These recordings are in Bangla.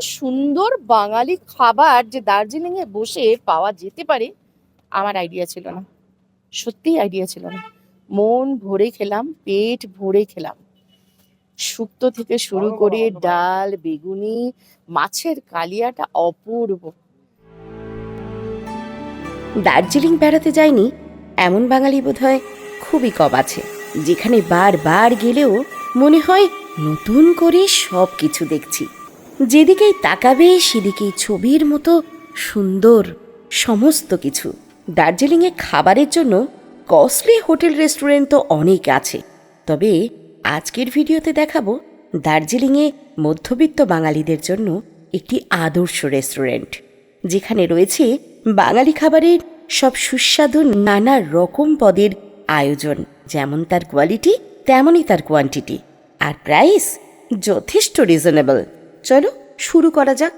সুন্দর বাঙালি খাবার যে দার্জিলিংয়ে বসে পাওয়া যেতে পারে আমার আইডিয়া ছিল না। সত্যিই আইডিয়া ছিল না। মন ভরে খেলাম পেট ভরে খেলাম। শুক্তো থেকে শুরু করে ডাল বেগুনি মাছের কালিয়াটা অপূর্ব। দার্জিলিং বেড়াতে যায়নি এমন বাঙালি বোধহয় খুবই কম আছে যেখানে বারবার গেলেও মনে হয় নতুন করে সব কিছু দেখছি। যেদিকেই তাকাবে, সেদিকেই ছবির মতো সুন্দর সমস্ত কিছু। দার্জিলিংয়ে খাবারের জন্য কস্টলি হোটেল রেস্টুরেন্ট তো অনেক আছে। তবে আজকের ভিডিওতে দেখাবো দার্জিলিংয়ে মধ্যবিত্ত বাঙালিদের জন্য একটি আদর্শ রেস্টুরেন্ট, যেখানে রয়েছে বাঙালি খাবারের সব সুস্বাদু নানা রকম পদের আয়োজন, যেমন তার কোয়ালিটি তেমনই তার কোয়ান্টিটি আর প্রাইস যথেষ্ট রিজনেবল চলো শুরু করা যাক।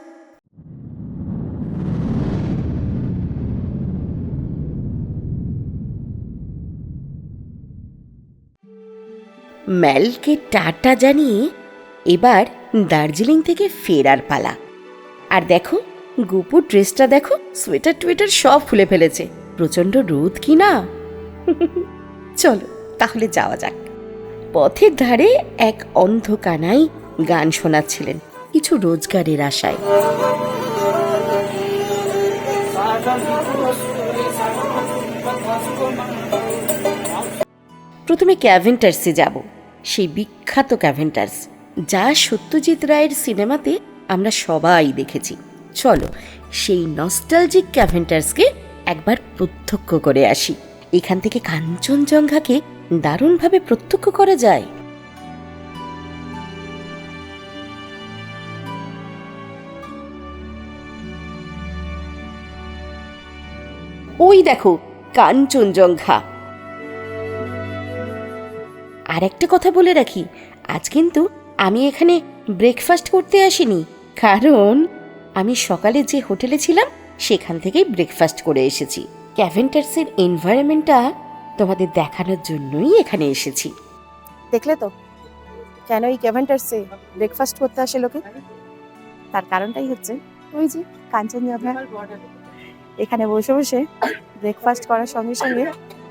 ম্যালকে টাটা জানিয়ে এবার দার্জিলিং থেকে ফেরার পালা। আর দেখো গুপুর ড্রেসটা দেখো, সোয়েটার টুয়েটার সব খুলে ফেলেছে। প্রচণ্ড রোদ কি না? চলো, তাহলে যাওয়া যাক। পথের ধারে এক অন্ধ কানাই গান শোনাচ্ছিলেন। কিছু রোজগারের আশায়। প্রথমে ক্যাভেন্টার্সে যাব, সেই বিখ্যাত ক্যাভেন্টার্স, যা সত্যজিৎ রায়ের সিনেমাতে আমরা সবাই দেখেছি। চলো, সেই নস্টালজিক ক্যাভেন্টার্সকে একবার প্রত্যক্ষ করে আসি। এখান থেকে কাঞ্চনজঙ্ঘাকে দারুণভাবে প্রত্যক্ষ করা যায়। ওই দেখো, কাঞ্চনজঙ্ঘা। আর একটা কথা বলে রাখি, আজ কিন্তু আমি এখানে ব্রেকফাস্ট করতে আসিনি, কারণ আমি সকালে যে হোটেলে ছিলাম, সেখান থেকেই ব্রেকফাস্ট করে এসেছি। ক্যাভেন্টার্সের এনভায়রনমেন্টটা তোমাদের দেখানোর জন্যই এখানে এসেছি। দেখলে তো, কেন এই ক্যাভেন্টার্সে ব্রেকফাস্ট করতে আসে লোকে? তার কারণটাই হচ্ছে, ওই যে কাঞ্চনজঙ্ঘা। এখানে বসে বসে ব্রেকফাস্ট করার সঙ্গে সঙ্গে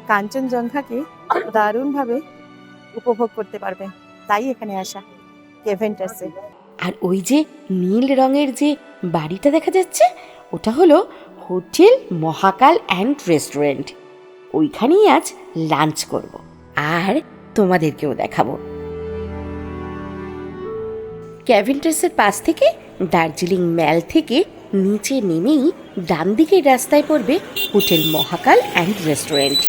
কাঞ্চনজঙ্ঘাকে দারুণভাবে উপভোগ করতে পারবে। তাই এখানে আসা কেভেন্টার্সে আর ওই যে নীল রঙের যে বাড়িটা দেখা যাচ্ছে, ওটা হলো হোটেল, মহাকাল অ্যান্ড রেস্টুরেন্ট। ওইখানেই আজ লাঞ্চ করব। আর তোমাদেরকেও দেখাবো। ক্যাভেন্টার্সের পাশ থেকে দার্জিলিং ম্যাল থেকে নিচে নেমেই ডান দিকের রাস্তায় পড়বে হোটেল মহাকাল অ্যান্ড রেস্টুরেন্ট।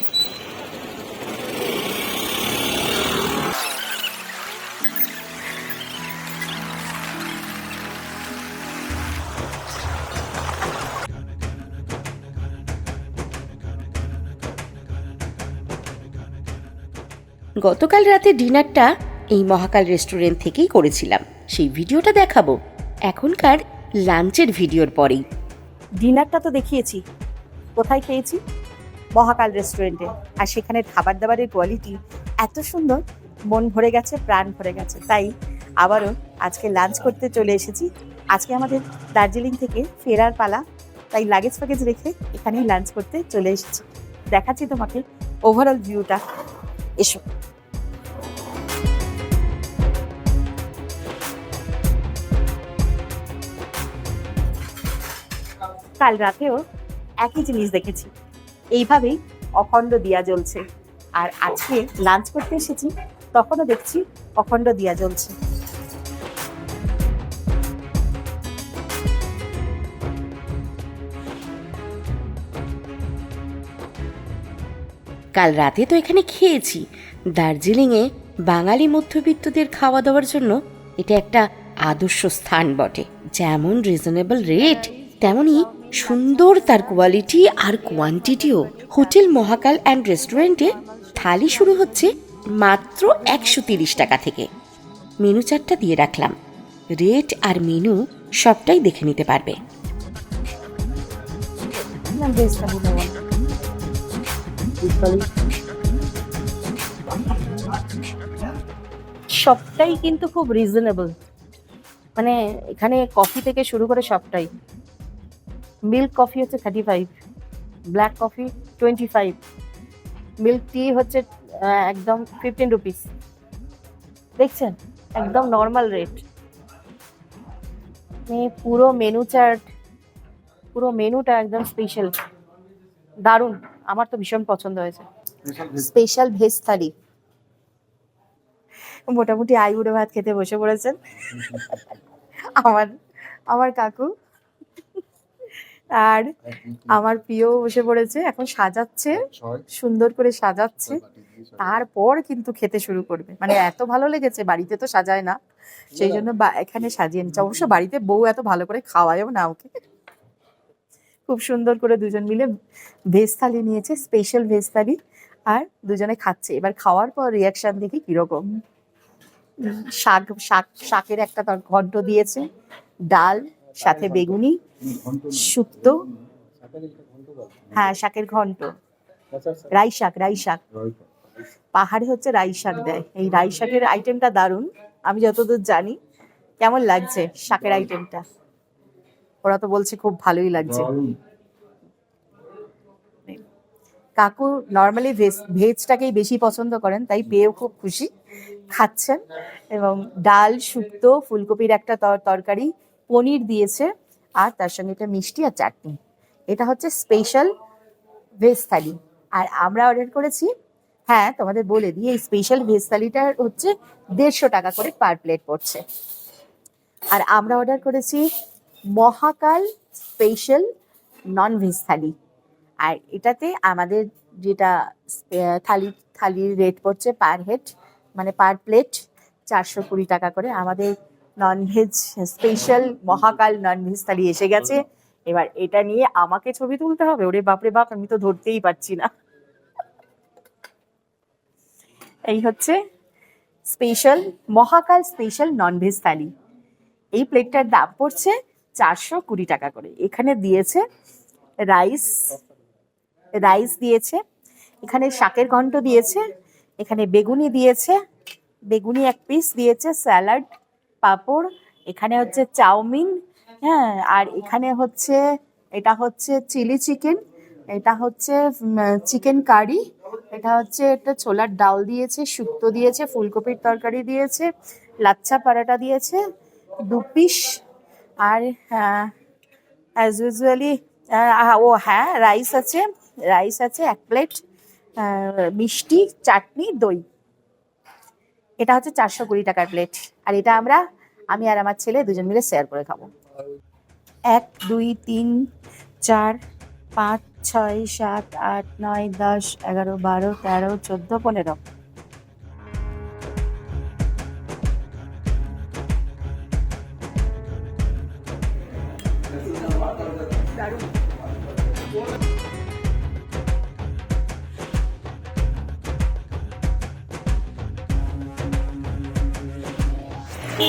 গতকাল রাতে ডিনারটা এই মহাকাল রেস্টুরেন্ট থেকেই করেছিলাম। সেই ভিডিওটা দেখাবো। এখনকার লাঞ্চের ভিডিওর পরেই। ডিনারটা তো দেখিয়েছি। কোথায় খেয়েছি? মহাকাল রেস্টুরেন্টে। আর সেখানের খাবার দাবারের কোয়ালিটি এত সুন্দর, মন ভরে গেছে, প্রাণ ভরে গেছে। তাই আবারও আজকে লাঞ্চ করতে চলে এসেছি। আজকে আমাদের দার্জিলিং থেকে ফেরার পালা। তাই লাগেজ ফ্যাগেজ রেখে এখানেই লাঞ্চ করতে চলে এসেছি। দেখাচ্ছি তোমাকে ওভারঅল ভিউটা এসো। কাল রাতেও একই জিনিস দেখেছি। এইভাবেই অখণ্ড দিয়া জ্বলছে। আর আজকে লাঞ্চ করতে এসেছি, তখনও দেখছি অখণ্ড দিয়া জ্বলছে। কাল রাতে তো এখানে খেয়েছি। দার্জিলিংয়ে বাঙালি মধ্যবিত্তদের খাওয়া দাওয়ার জন্য এটা একটা আদর্শ স্থান বটে। যেমন রিজনেবল রেট তেমনই সুন্দর তার কোয়ালিটি আর কোয়ান্টিটিও হোটেল, মহাকাল অ্যান্ড রেস্টুরেন্টে থালি শুরু হচ্ছে মাত্র একশো তিরিশ টাকা থেকে। মেনু চারটা দিয়ে রাখলাম। রেট আর মেনু সবটাই দেখে নিতে পারবে। সবটাই কিন্তু খুব রিজনেবল মানে এখানে কফি থেকে শুরু করে সবটাই। মিল্ক কফি হচ্ছে thirty five black coffee twenty five milk tea হচ্ছে একদম ফিফটিন রুপিস দেখছেন? একদম নর্মাল রেট পুরো মেনু চার্ট পুরো মেনুটা একদম স্পেশাল দারুণ। আমার তো ভীষণ পছন্দ হয়েছে। Special veg. থালি। মোটামুটি আইবুড়ো ভাত খেতে বসে পড়েছেন। আমার আমার কাকু আর আমার প্রিয় বসে পড়েছে এখন সাজাচ্ছে সুন্দর করে সাজাচ্ছে। তারপর কিন্তু খেতে শুরু করবে। মানে এত ভালো লেগেছে বাড়িতে তো সাজায় না। সেই জন্য এখানে সাজিয়ে নিচ্ছে। অবশ্য বাড়িতে বউ এত ভালো করে খাওয়ায়ও না ওকে। খুব সুন্দর করে দুজন মিলে ভেজ থালি নিয়েছে স্পেশাল ভেজ থালি। আর দুজনে খাচ্ছে। এবার খাওয়ার পর রিয়াকশন দেখি কীরকম। শাক শাক শাকের একটা ঘন্ট দিয়েছে। ডাল সাথে বেগুনি শুক্তো। হ্যাঁ শাকের ঘন্ট। রাই শাক রাই শাক। পাহাড়ে হচ্ছে রাই শাক দেয়। এই রাই শাকের আইটেমটা দারুণ। আমি যতদূর জানি কেমন লাগছে শাকের আইটেমটা ওরা তো বলছে খুব ভালোই লাগছে। কাকু নর্মালি ভেজ ভেজটাকেই বেশি পছন্দ করেন তাই পেয়েও খুব খুশি। খাচ্ছেন এবং ডাল শুক্তো ফুলকপির একটা তর- তরকারি পনির দিয়েছে আর তার সঙ্গে একটা মিষ্টি আর চাটনি। এটা হচ্ছে স্পেশাল ভেজ থালি। আর আমরা অর্ডার করেছি হ্যাঁ তোমাদের বলে দিই, এই স্পেশাল ভেজ থালিটা হচ্ছে দেড়শো টাকা করে পার প্লেট পড়ছে। আর আমরা অর্ডার করেছি মহাকাল স্পেশাল নন ভেজ থালি। আর এটাতে আমাদের যেটা থালি, থালির রেট পড়ছে পার হেড মানে পার প্লেট চারশো কুড়ি টাকা করে। আমাদের non veg special Mahakal non veg thali এসে গেছে। এবার এটা নিয়ে আমাকে ছবি তুলতে হবে? ওরে বাপরে বাপ আমি তো ধরতেই পারছি না। এই হচ্ছে special Mahakal special non veg thali এই প্লেটটার দাম পড়ছে চারশো কুড়ি টাকা করে। এখানে দিয়েছে রাইস রাইস দিয়েছে। এখানে শাকের ঘন্ট দিয়েছে। এখানে বেগুনি দিয়েছে। বেগুনি এক পিস দিয়েছে স্যালাড পাঁপড়, এখানে হচ্ছে চাউমিন হ্যাঁ আর এখানে হচ্ছে, এটা হচ্ছে চিলি চিকেন, এটা হচ্ছে চিকেন কারি, এটা হচ্ছে একটা ছোলার ডাল দিয়েছে, শুক্তো দিয়েছে, ফুলকপির তরকারি দিয়েছে, লাচ্ছা পরাটা দিয়েছে, দু পিস, আর অ্যাজ ইউজুয়ালি ও হ্যাঁ রাইস আছে রাইস আছে, এক প্লেট মিষ্টি, চাটনি, দই। এটা হচ্ছে চারশো কুড়ি টাকার প্লেট আর এটা আমরা, আমি আর আমার ছেলে দুজন মিলে শেয়ার করে খাব। এক, দুই, তিন, চার, পাঁচ, ছয়, সাত, আট, নয়, দশ, এগারো, বারো, তেরো, চোদ্দ, পনেরো। গতকাল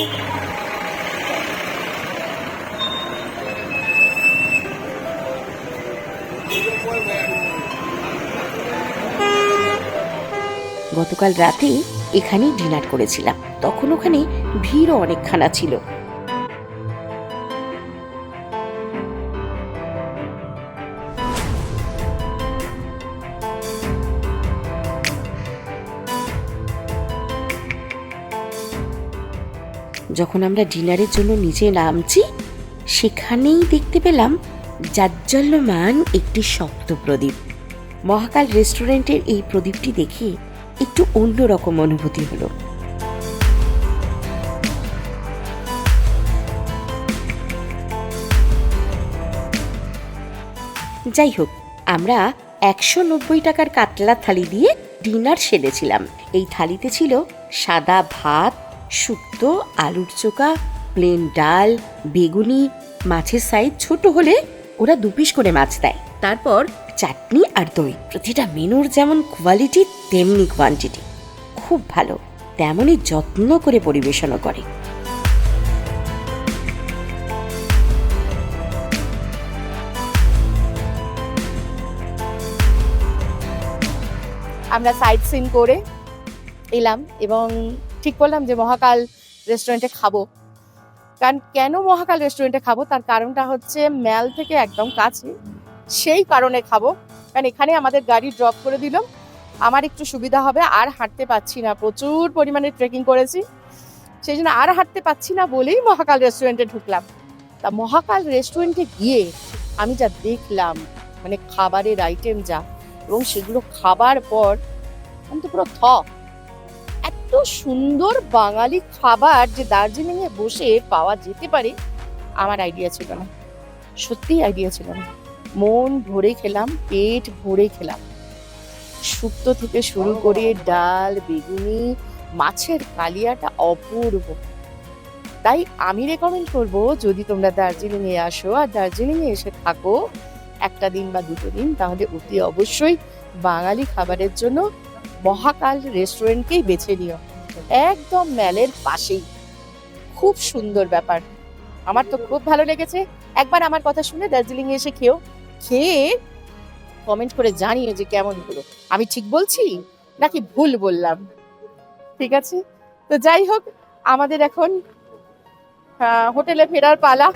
রাতে এখানেই ডিনার করেছিলাম। তখন ওখানে ভিড়ও অনেকখানা ছিল। যখন আমরা ডিনারের জন্য নিচে নামছি, সেখানেই দেখতে পেলাম জাজ্জল্যমান একটি শক্ত প্রদীপ। মহাকাল রেস্টুরেন্টের এই প্রদীপটি দেখে একটু অন্যরকম অনুভূতি হলো। যাই হোক, আমরা একশো নব্বই টাকার কাতলা থালি দিয়ে ডিনার সেরেছিলাম এই থালিতে ছিল সাদা ভাত শুক্তো, আলুর চোখা প্লেন ডাল, বেগুনি, মাছের সাইজ ছোট হলে ওরা দু পিস করে মাছ দেয়। তারপর চাটনি আর দই। প্রতিটা মেনুর যেমন কোয়ালিটি তেমনি কোয়ান্টিটি খুব ভালো। তেমনই যত্ন করে পরিবেশনও করে। আমরা সাইট সিন করে এলাম এবং ঠিক করলাম যে মহাকাল রেস্টুরেন্টে খাব। কারণ কেন মহাকাল রেস্টুরেন্টে খাব? তার কারণটা হচ্ছে ম্যাল থেকে একদম কাছে, সেই কারণে খাব। কারণ এখানে আমাদের গাড়ি ড্রপ করে দিল। আমার একটু সুবিধা হবে, আর হাঁটতে পাচ্ছি না। প্রচুর পরিমাণে ট্রেকিং করেছি। সেই জন্য আর হাঁটতে পাচ্ছি না বলেই মহাকাল রেস্টুরেন্টে ঢুকলাম। তা মহাকাল রেস্টুরেন্টে গিয়ে আমি যা দেখলাম মানে খাবারের আইটেম যা, এবং সেগুলো খাবার পর, আমি তো পুরো থ এত সুন্দর বাঙালি খাবার যে দার্জিলিং এ বসে পাওয়া যেতে পারে, আমার আইডিয়া ছিল না। সত্যি আইডিয়া ছিল না। মন ভরে খেলাম, পেট ভরে খেলাম। শুক্তো থেকে শুরু করে ডাল, বেগুনি, মাছের কালিয়াটা অপূর্ব। তাই আমি রেকমেন্ড করব, যদি তোমরা দার্জিলিং এ আসো আর দার্জিলিং এ এসে থাকো, একটা দিন বা দুটো দিন, তাহলে অতি অবশ্যই বাঙালি খাবারের জন্য মহাকাল রেস্টুরেন্টকেই বেছে নিও। একদম ম্যালের পাশেই। খুব সুন্দর ব্যাপার। আমার তো খুব ভালো লেগেছে। একবার আমার কথা শুনে দার্জিলিং এসে খেও। খেয়ে কমেন্ট করে জানিও যে কেমন হলো। আমি ঠিক বলছি? নাকি ভুল বললাম? ঠিক আছে? তো যাই হোক, আমাদের এখন হোটেলে ফেরার পালা।